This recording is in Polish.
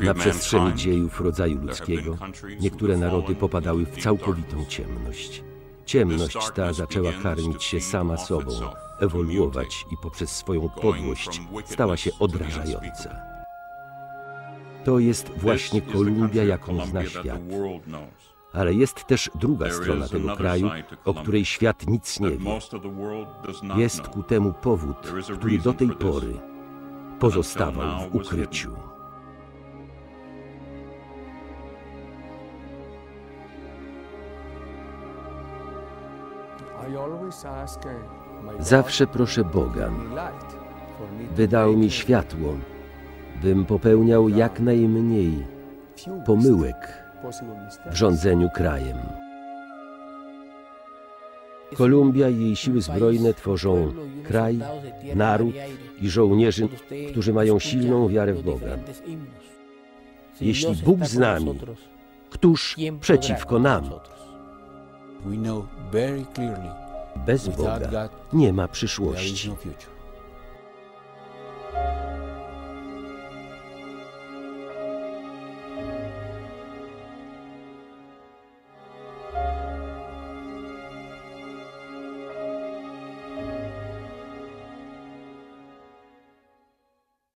Na przestrzeni dziejów rodzaju ludzkiego niektóre narody popadały w całkowitą ciemność. Ciemność ta zaczęła karmić się sama sobą, ewoluować i poprzez swoją podłość stała się odrażająca. To jest właśnie Kolumbia, jaką zna świat. Ale jest też druga strona tego kraju, o której świat nic nie wie. Jest ku temu powód, który do tej pory pozostawał w ukryciu. Zawsze proszę Boga, by dał mi światło, bym popełniał jak najmniej pomyłek w rządzeniu krajem. Kolumbia i jej siły zbrojne tworzą kraj, naród i żołnierzy, którzy mają silną wiarę w Boga. Jeśli Bóg z nami, któż przeciwko nam? Bez Boga nie ma przyszłości.